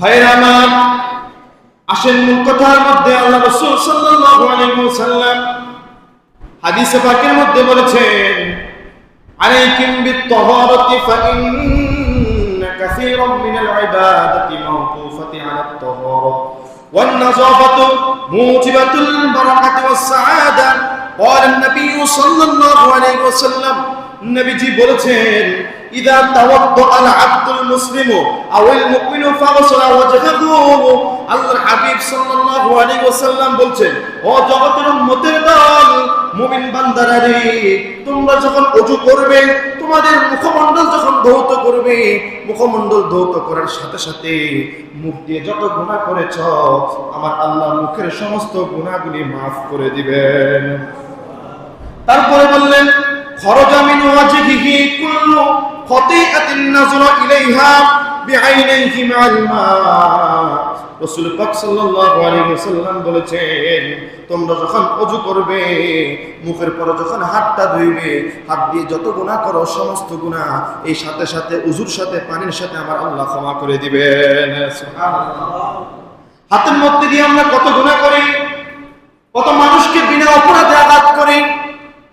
ভাইরা আমার আসেন মূল কথার মধ্যে আল্লাহ রাসূল সাল্লাল্লাহু আলাইহি ওয়াসাল্লাম হাদিসে পাকের মধ্যে বলেছেন আলাইকুম বিত-তাহারাতি ফাইন্না কাসীরাম মিনাল ইবাদাতি মাওকুফাতি আলা আত-তাহারা والنظافة موجبة البركة والسعادة قال النبي صلى الله عليه وسلم নবীজি বলেছেন ফাগসালা ওয়াজহাহু। আল্লাহর হাবিব সাল্লাল্লাহু আলাইহি ওয়াসাল্লাম বলছেন, ও জগতের দল, মুমিন তোমরা যখন করবে, তোমাদের যখন ধৌত করবে ধৌত করার সাথে সাথে মুখ দিয়ে যত গুনাহ করেছ, আমার আল্লাহ মুখের সমস্ত গুনাহগুলি মাফ করে দিবেন। তারপরে বললেন, খরজা মিন ওয়াজহিহি কুল্লু বলেছেন, তোমরা যখন ওযু করবে, মুখের পরে যখন হাতটা ধুইবে, হাত দিয়ে যত গুনাহ করো, সমস্ত গুনাহ এই সাথে সাথে, উজুর সাথে, পানির সাথে আমার আল্লাহ ক্ষমা করে দিবেন। হাতের মধ্যে দিয়ে আমরা কত গুনাহ করি, কত মানুষকে বিনা অপরাধে আঘাত করি,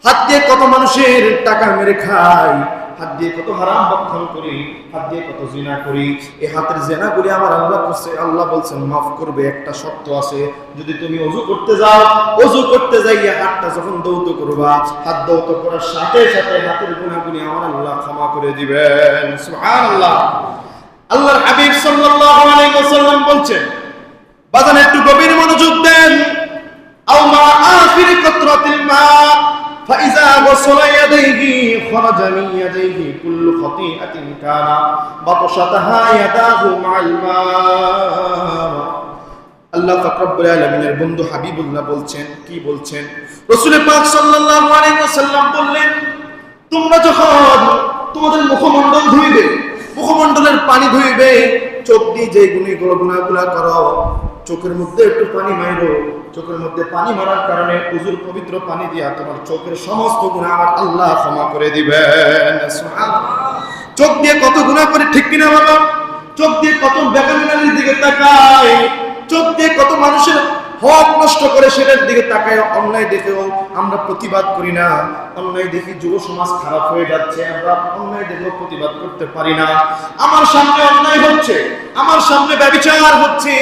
হাত দিয়ে কত মানুষের টাকা মেরে খাই হাত দিয়ে কত হারাম বক্ষণ করি, হাত দিয়ে কত জিনা করি এই হাতের জেনাগুলি আমার আল্লাহ করছে, আল্লাহ বলছেন, মাফ করবে, একটা শর্ত আছে, যদি তুমি অজু করতে যাও, অজু করতে যাইয়া হাতটা যখন দৌত করবা, হাত দৌত করার সাথে সাথে হাতের গুণাগুলি আমার আল্লাহ ক্ষমা করে দিবেন। আল্লাহ আল্লাহর হাবিব সাল্লাল্লাহু আলাইহি ওয়াসাল্লাম বলছেন, বাজানে একটু গভীর মনোযোগ দেন। আও মা কতরাতিল মা فإذا غسل يديه خرج من يديه كل خطيئة كان بطشتها يداه مع الماء আল্লাহ ফাকরাবুল আলমিনের বন্ধু হাবিবুল্লাহ বলছেন কি বলছেন রসুল পাক সাল্লাল্লাহু আলাইহি ওয়াসাল্লাম বললেন তোমরা যখন তোমাদের মুখমণ্ডল ধুইবে মুখমণ্ডলের পানি ধুইবে। চোখ দিয়ে যে গুণী গুণাগুলা করো, চোখের মধ্যে একটু পানি মাইরো। চোখের মধ্যে পানি মারার কারণে উজুর পবিত্র পানি দিয়া তোমার চোখের সমস্ত গুণা আমার আল্লাহ ক্ষমা করে দিবেন। চোখ দিয়ে কত গুণা করে ঠিক কিনা বলো? চোখ দিয়ে কত বেকামিনালির দিকে তাকায়? চোখ দিয়ে কত মানুষের হক নষ্ট করে সেটার দিকে তাকায়? অন্যায় দেখেও আমরা প্রতিবাদ করি না। অন্যায় দেখি যুব সমাজ খারাপ হয়ে যাচ্ছে, আমরা অন্যায় দেখেও প্রতিবাদ করতে পারি না। আমার সামনে অন্যায় হচ্ছে, আমার সামনে ব্যবচার হচ্ছে,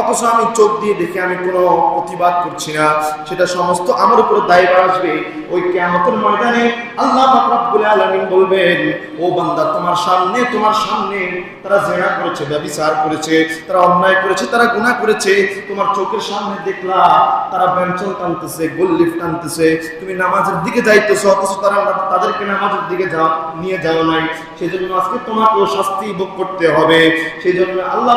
অথচ আমি চোখ দিয়ে দেখে আমি কোনো প্রতিবাদ করছি না। সেটা সমস্ত আমার উপর দায়ভার আসবে। ওই কিয়ামতের ময়দানে আল্লাহ রব্বুল আলামিন বলবেন, ও বান্দা, তোমার সামনে তোমার সামনে তারা জেনা করেছে ব্যভিচার করেছে, তারা অন্যায় করেছে, তারা গুনাহ করেছে। তোমার চোখের সামনে দেখলা তারা বেঞ্চল টানতেছে, গোল্লিফ টানতেছে। তুমি নামাজের দিকে অথচ তারা তাদেরকে নামাজের দিকে নিয়ে যাও নাই। সেই জন্য আজকে তোমাকেও শাস্তি ভোগ করতে হবে। সেই জন্য আল্লাহ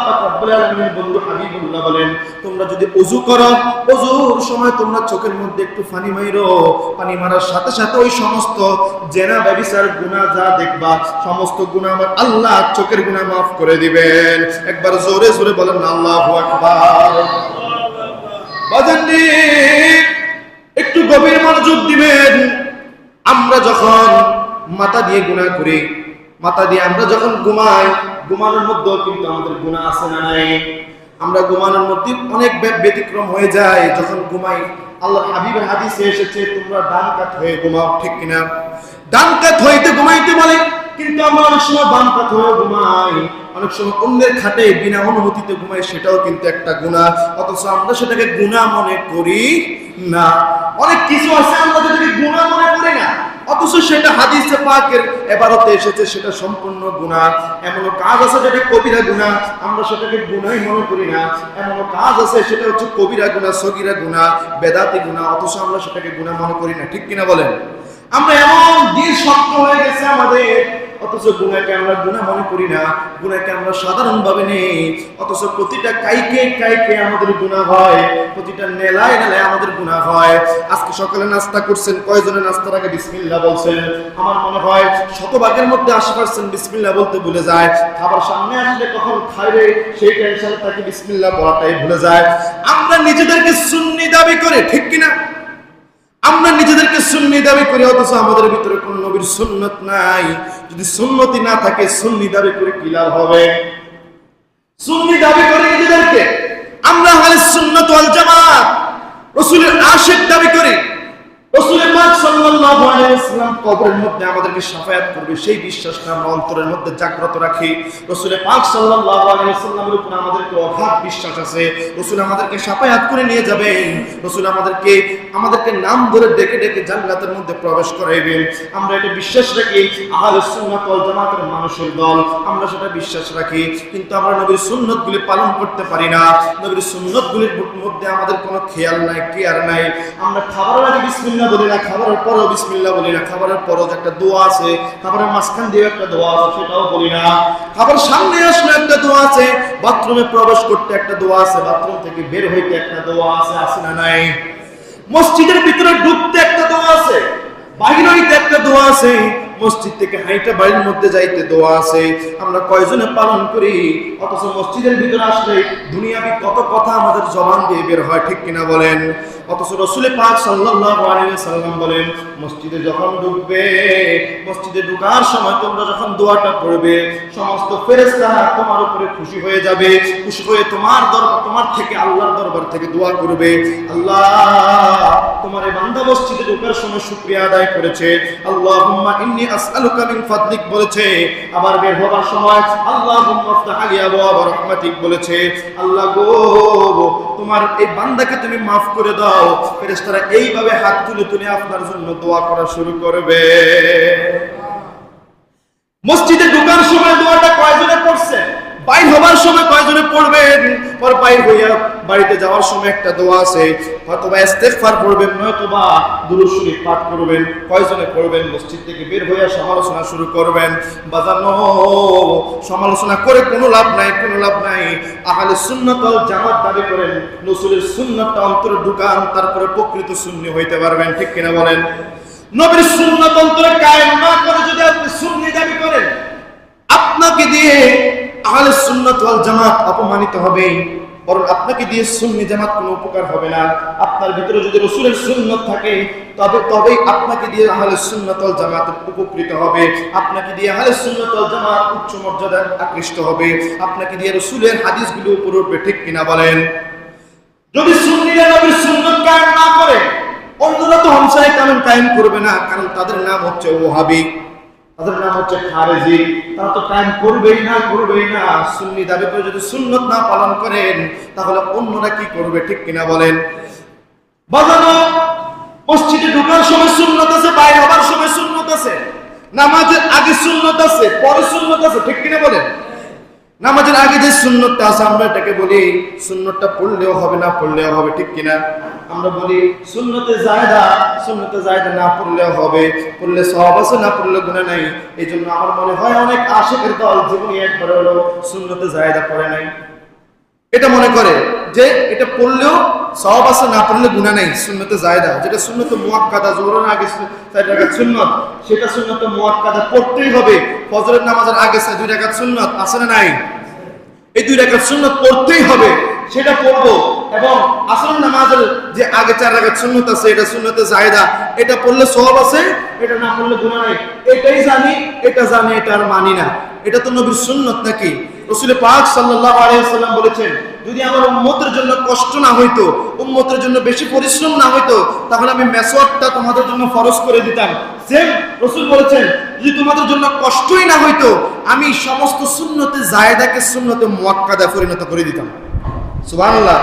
বন্ধু হাবিবুল্লাহ বলেন, তোমরা যদি করো ওযুর সময় তোমরা চোখের মধ্যে একটু পানি মাইরো। পানি মারার সাথে সাথে ওই সমস্ত জেনা ব্যভিচার গুনাহ যা দেখবা, সমস্ত গুনাহ আমার আল্লাহ চোখের গুনাহ মাফ করে দিবেন। একবার জোরে জোরে বলেন, আল্লাহু একটু গভীর মনোযোগ দিবেন। আমরা যখন মাথা দিয়ে গুনাহ করি, মাথা দিয়ে আমরা যখন ঘুমাই, ঘুমানোর মধ্যেও কিন্তু আমাদের গুনাহ আছে না নাই। আমরা ঘুমানোর মধ্যে অনেক ব্য- ব্যতিক্রম হয়ে যায়। যখন ঘুমাই আল্লাহ হাবিবের হাদিসে এসেছে, তোমরা ডান কাত হয়ে ঘুমাও, ঠিক কিনা? ডান কাত হইতে ঘুমাইতে বলে, কিন্তু আমরা অনেক সময় বাম কাত হয়ে ঘুমাই। অনেক সময় অন্যের খাটে বিনা অনুমতিতে ঘুমাই, সেটাও কিন্তু একটা গুনাহ অথচ আমরা সেটাকে গুণা মনে করি না। অনেক কিছু আছে, আমরা যেটাকে গুনাহ মনে করি না। অথচ সেটা হাদিসে পাকের এবারতে এসেছে, সেটা সম্পূর্ণ গুনাহ। এমন কাজ আছে যেটা কবিরা গুনাহ, আমরা সেটাকে গুনাহই মনে করি না। এমন কাজ আছে, সেটা হচ্ছে কবিরা গুনাহ, সগিরা গুনাহ, বেদাতি গুনাহ, অথচ আমরা সেটাকে গুণা মনে করি না। ঠিক কিনা বলেন? আমরা এমন দিন শক্ত হয়ে গেছে আমাদের অথচ গুনাহকে আমরা গুনাহ মনে করি না গুনাহকে আমরা সাধারণ ভাবে নেই। অথচ প্রতিটা কাইকে কাইকে আমাদের গুনাহ হয়, প্রতিটা নেলায় নেলায় আমাদের গুনাহ হয়। আজকে সকালে নাস্তা করছেন কয়জনের নাস্তার আগে বিসমিল্লাহ বলছেন? আমার মনে হয় শতভাগের মধ্যে আশি পার্সেন্ট বিসমিল্লাহ বলতে ভুলে যায়। খাবার সামনে আসলে কখন খাইবে, সেই টেনশনে তাকে বিসমিল্লাহ বলাটাই ভুলে যায়। আমরা নিজেদেরকে সুন্নি দাবি করে, ঠিক কিনা? আমরা নিজেদেরকে সুন্নি দাবি করি, অথচ আমাদের ভিতরে কোন নবীর সুন্নত নাই। যদি সুন্নতি না থাকে, সুন্নি দাবি করে কি লাভ হবে? সুন্নি দাবি করে নিজেদেরকে। আমরা হলে সুন্নত আল জামাত, রসুলের আশেখ দাবি করি। সাল্লাল্লাহু আমাদেরকে আমরা নাম ধরে ডেকে ডেকে মধ্যে প্রবেশ করাইবেন আমরা এটা বিশ্বাস রাখি মানুষের দল, আমরা সেটা বিশ্বাস রাখি। কিন্তু আমরা নবীর সুন্নতগুলি পালন করতে পারি না। নবীর সুন্নতগুলির মধ্যে আমাদের কোনো খেয়াল নাই, কেয়ার নাই। আমরা খাবারের আগে বলি না, খাবারের পরও বিসমিল্লাহ বলি না। খাবারের পরও যে একটা দোয়া আছে, খাবারের মাঝখান দিয়ে একটা দোয়া আছে, সেটাও বলি না। খাবার সামনে আসলে একটা দোয়া আছে, বাথরুমে প্রবেশ করতে একটা দোয়া আছে, বাথরুম থেকে বের হইতে একটা দোয়া আছে আছে না নাই? মসজিদের ভিতরে ঢুকতে একটা দোয়া আছে, বাইরে হইতে একটা দোয়া আছে মসজিদ থেকে হাইটা বাড়ির মধ্যে যাইতে দোয়া আছে। আমরা কয়জনে পালন করি? অথচ মসজিদের ভিতরে আসলে দুনিয়াবি কত কথা আমাদের জবান দিয়ে বের হয়, ঠিক কিনা বলেন? অথচ রসুলে পাক সাল্লাম বলেন, মসজিদে যখন ঢুকবে, মসজিদে ঢুকার সময় তোমরা যখন দোয়াটা পড়বে, সমস্ত ফেরেশতারা তোমার উপরে খুশি হয়ে যাবে। খুশি হয়ে তোমার দরবার তোমার থেকে আল্লাহর দরবার থেকে দোয়া করবে। আল্লাহ তোমার এই বান্দা মসজিদে ঢোকার সময় শুকরিয়া আদায় করেছে। আল্লাহুম্মা ইন্নী তোমার এই বান্দাকে তুমি করে দাও এইভাবে হাত তুলে তুলে আপনার জন্য দোয়া করা শুরু করবে। মসজিদে ঢোকার সময় দোয়াটা কয়জনে পড়ছে বাইর হবার সময় কয়জনে পড়বেন? পর বাইর হইয়া বাড়িতে যাওয়ার সময় একটা দোয়া আছে হয়তো বা ইস্তেগফার পড়বেন নয়তো বা দুরূদ শরীফ পাঠ করবেন, কয়জনে পড়বেন? মসজিদ থেকে বের হইয়া সমালোচনা শুরু করবেন। বাজানো, সমালোচনা করে কোনো লাভ নাই, কোনো লাভ নাই। আহলে সুন্নাত ওয়াল জামাত দাবি করেন নসুলের সুন্নাতটা অন্তরে ঢুকান, তারপরে প্রকৃত সুন্নি হইতে পারবেন, ঠিক কিনা বলেন? নবীর সুন্নাত অন্তরে কায়েম না করে যদি আপনি সুন্নি দাবি করেন, আপনাকে দিয়ে আহলে সুন্নাত ওয়াল জামাত অপমানিত হবে, বরং আপনাকে দিয়ে সুন্নি জামাত কোনো উপকার হবে না। আপনার ভিতরে যদি রসুলের সুন্নত থাকে, তবে তবেই আপনাকে দিয়ে আহলে সুন্নাত ওয়াল জামাত উপকৃত হবে। আপনাকে দিয়ে আহলে সুন্নাত ওয়াল জামাত উচ্চ মর্যাদা আকৃষ্ট হবে। আপনাকে দিয়ে রসুলের হাদিসগুলো উপর উঠবে, ঠিক কিনা বলেন? যদি সুন্নিরা নবীর সুন্নত কায়েম না করে, অন্যরা তো হমসায় কানুন কায়েম করবে না, কারণ তাদের নাম হচ্ছে ওহাবি। তাদের নাম হচ্ছে খারেজি। তারা তো টাইম করবেই না করবেই না। সুন্নি দাবি করে যদি সুন্নত না পালন করেন, তাহলে অন্যরা কি করবে, ঠিক কিনা বলেন? বাজানো, মসজিদে ঢুকার সময় সুন্নত আছে, বাইরে হবার সময় সুন্নত আছে। নামাজের আগে সুন্নত আছে, পরে সুন্নত আছে, ঠিক কিনা বলেন? নামাজের আগে যে সুন্নতটা আছে, আমরা এটাকে বলি, সুন্নতটা পড়লেও হবে না, পড়লেও হবে, ঠিক কিনা? আমরা বলি, সুন্নতে জায়দা সুন্নতে জায়দা না পড়লেও হবে, পড়লে সব আছে, না পড়লে গুণে নাই। এই জন্য আমার মনে হয় অনেক আশেকের দল জীবনে একবার হলো সুন্নতে জায়দা পড়ে নাই। এটা মনে করে যে এটা পড়লেও সব আছে, না পড়লে গুণা নাই, সুন্নতে জায়দা যেটা সুন্নত মুয়াক্কাদা, জোহরের আগে চার রাকাত সুন্নত, সেটা সুন্নত মুয়াক্কাদা পড়তেই হবে। ফজরের নামাজের আগে দুই রাকাত সুন্নত, আছে না নাই? এই দুই রাকাত সুন্নত পড়তেই হবে, সেটা পড়ব। এবং আসল নামাজের যে আগে চার রাকাত সুন্নত আছে, এটা সুন্নতে জায়দা এটা পড়লে সব আছে, এটা না পড়লে গুণা নাই। এটাই জানি, এটা জানি এটা আর মানি না। এটা তো নবীর সুন্নত নাকি? রসুল পাক সাল্লাহ আলাইসাল্লাম বলেছেন, যদি আমার জন্য কষ্ট না হইতো জন্য বেশি পরিশ্রম না হইতো, তাহলে আমি মেসওয়ার্কটা তোমাদের জন্য ফরজ করে দিতাম। সেম রসুল বলেছেন, যদি তোমাদের জন্য কষ্টই না হইতো, আমি সমস্ত শূন্যতে জায়দাকে শূন্যতে মক্কাদা পরিণত করে দিতাম। সুবহানাল্লাহ।